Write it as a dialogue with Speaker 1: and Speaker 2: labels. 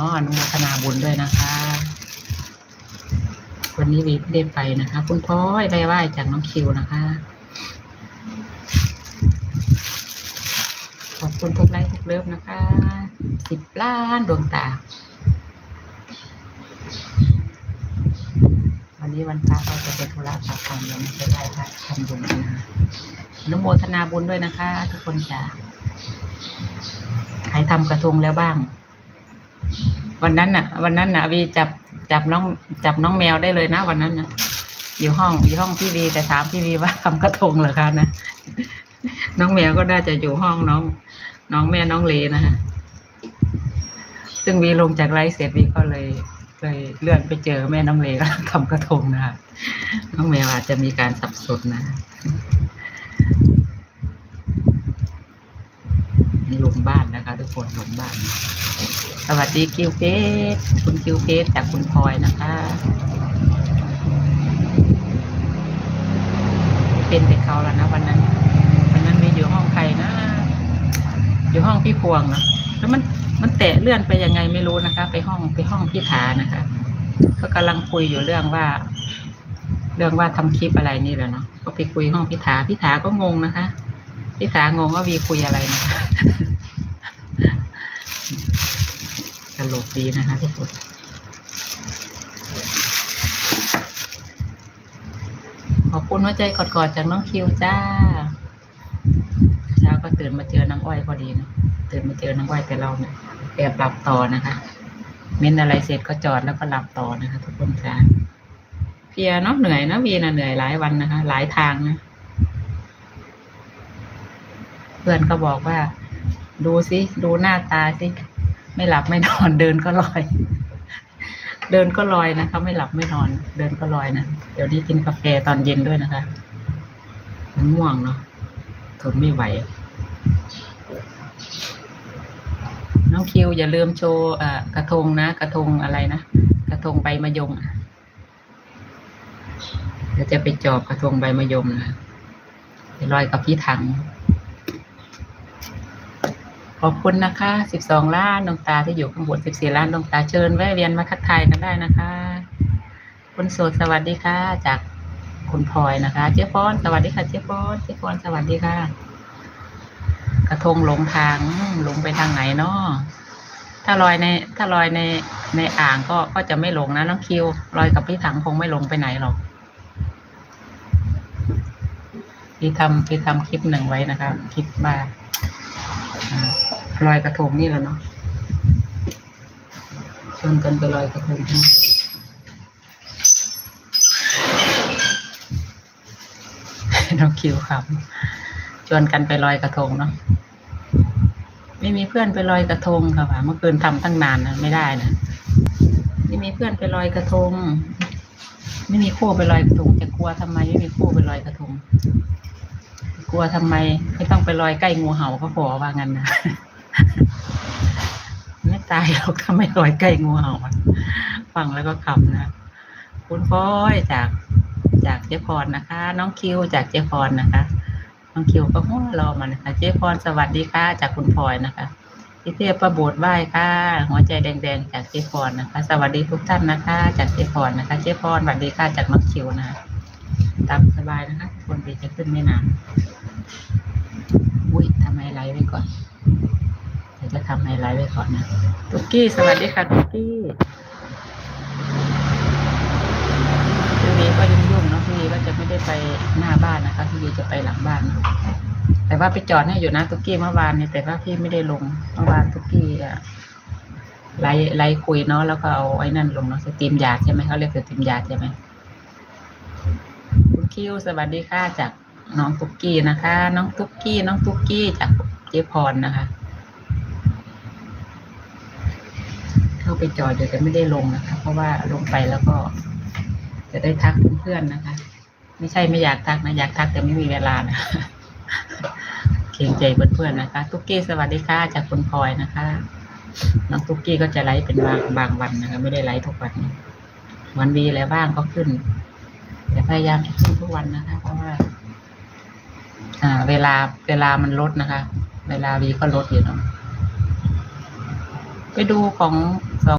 Speaker 1: อ๋ออนุโมทนาบุญด้วยนะคะ วันนี้วีไม่ได้ไปนะคะ คุณพ่อยไปไหว้จากน้องคิวนะคะ ขอบคุณทุกไลค์ทุกเลิฟนะคะสิบล้านดวงตา วันนี้วันพระเราจะไปธุระปากคำยังไม่ไปไหว้พระทำบุญนนะคะอนุโมทนาบุญด้วยนะคะ ทุกคนจ้ะใครทำกระทงแล้วบ้าง วันนั้นน่ะ วันนั้นน่ะวีจับจับน้องจับน้องแมวได้เลยนะวันนั้นนะอยู่ห้องอยู่ห้องพี่วีแต่ถามพี่วีว่าทำกระทงเหรอคะนะน้องแมวก็น่าจะอยู่ห้องน้อง น้องแม่น้องเลนะคะซึ่งวีลงจากไลฟ์เสร็จวีก็เลยเลยเลื่อนไปเจอแม่น้องเลก็ทำกระทงนะคะน้องแมวอาจจะมีการสับสนนะลงบ้าน นะคะทุกคนลงบ้านสวัสดีคิวเพชรคุณคิวเพชรจากคุณพลอยนะคะ เป็นแต่เขาแล้วนะวันนั้น วันนั้นมีอยู่ห้องใครนะ อยู่ห้องพี่พวงนะแล้วมันมันแตะเลื่อนไปยังไงไม่รู้นะคะ ไปห้องไปห้องพี่ถานะคะก็กำลังคุยอยู่เรื่องว่า เรื่องว่าทำคลิปอะไรนี่แหละเนาะก็ไปคุยห้องพี่ถาพี่ถาก็งงนะคะพี่ถางงว่าวีคุยอะไรนะคะ ต ลกดีนะคะทุกคนขอบคุณหัวใจกอดๆจากน้องคิวจ้า เช้าก็ตื่นมาเจอน้องอ้อยพอดีนะตื่นมาเจอน้องอ้อยแต่เราเนี่ยแอบหลับต่อนะคะ เม้นอะไรเสร็จก็จอดแล้วก็หลับต่อนะคะ ทุกคนจ้าเพียเนาะเหนื่อยนะวีนะเหนื่อยหลายวันนะคะ หลายทางนะเพื่อนก็บอกว่า ดูสิ ดูหน้าตาสิ ไม่หลับไม่นอนเดินก็ลอย เดินก็ลอยนะคะไม่หลับไม่นอน เดินก็ลอยนะเดี๋ยวนี้กินกาแฟตอนเย็นด้วยนะคะมันง่วงเนาะทนไม่ไหว น้องคิวอย่าลืมโชว์กระทงนะ กระทงอะไรนะกระทงใบมะยมเดี๋ยวจะไปจอบกระทงใบมะยมนะลอยกับพี่ถัง ขอบคุณนะคะ 12 ล้านดวงตาที่อยู่ข้างบน 14 ล้านดวงตาเชิญแวะเวียนมาทักทายกันได้นะคะ คุณโสดสวัสดีค่ะ จากคุณพลอยนะคะ เจ๊ฟอนสวัสดีค่ะ เจ๊ฟอนเจ๊ฟอนสวัสดีค่ะ กระทงหลงทางหลงไปทางไหนเนาะถ้าลอยใน ถ้าลอยในในอ่างก็ก็จะไม่หลงนะน้องคิวลอยกับพี่ถังคงไม่หลงไปไหนหรอกพี่ทำพี่ทำคลิปหนึ่งไว้นะคะคลิปบ้า ลอยกระทงนี่แหละเนาะชวนกันไปลอยกระทงน้องคิวครับชวนกันไปลอยกระทงเนาะไม่มีเพื่อนไปลอยกระทงค่ะว่าเมื่อคืนทำตั้งนานนะไม่ได้นะไม่มีเพื่อนไปลอยกระทง ไม่มีคู่ไปลอยกระทงจะกลัวทำไมไม่มีคู่ไปลอยกระทง กลัวทำไมไม่ต้องไปลอยใกล้งูเห่าเขาบอว่างั้นนะ ไม่ตายหรอกถ้าไม่ลอยใกล้งูเห่าอฟังแล้วก็ขำนะ คุณพ่อยจากจากเจ๊พรนะคะ น้องคิวจากเจ๊พรนะคะ น้องคิวก็หัวรอมานะคะ เจ๊พรสวัสดีค่ะ จากคุณพลอยนะคะพี่เทพประโบดไหว้ค่ะ หัวใจแดงๆ จากเจ๊พรนะคะ สวัสดีทุกท่านนะคะ จากเจ๊พรนะคะ เจ๊พรสวัสดีค่ะจากน้องคิวนะคะตามสบายนะคะ คนเดีจะขึ้นไม่นานอุ้ยทำไฮไลท์ไว้ก่อนเดี๋ยวจะ ทำไฮไลท์ไว้ก่อนนะตุ๊กกี้สวัสดีค่ะตุ๊กกี้พี่วีก็ยุ่งยุ่งๆเนาะพี่วีก็จะไม่ได้ไปหน้าบ้านนะคะพี่วีจะไปหลังบ้านนะแต่ว่าไปจอดให้อยู่นะตุ๊กกี้เมื่อวานเนี่ยแต่ว่าพี่ไม่ได้ลงเมื่อวานตุ๊กกี้อะไลฟ์ไลฟ์คุยเนาะแล้วก็เอาไอ้นั่นลงเนาะสตรีมยาใช่ไหมเขาเรียกสตรีมยาใช่ไหมคุณคิวสวัสดีค่ะจากน้องตุ๊กกี้นะคะ น้องตุ๊กกี้น้องตุ๊กกี้จากเจพรนะคะ เข้า ไปจอดอยู่แต่ไม่ได้ลงนะคะ เพราะว่าลงไปแล้วก็ จะได้ทักเพื่อนๆนะคะ ไม่ใช่ไม่อยากทักนะอยากทักแต่ไม่มีเวลานะเกรงใจเพื่อนๆนะคะตุ๊กกี้สวัสดีค่ะจากคุณพลอยนะคะน้องตุ๊กกี้ก็จะไลฟ์เป็นบางบางวันนะคะ ไม่ได้ไลฟ์ทุกวันวันวีแล้วบ้างก็ขึ้นแต่พยายามจะขึ้นทุกวันนะคะ เพราะว่า อ่า เวลาเวลามันลดนะคะ เวลาวีก็ลดอยู่เนาะไปดูของ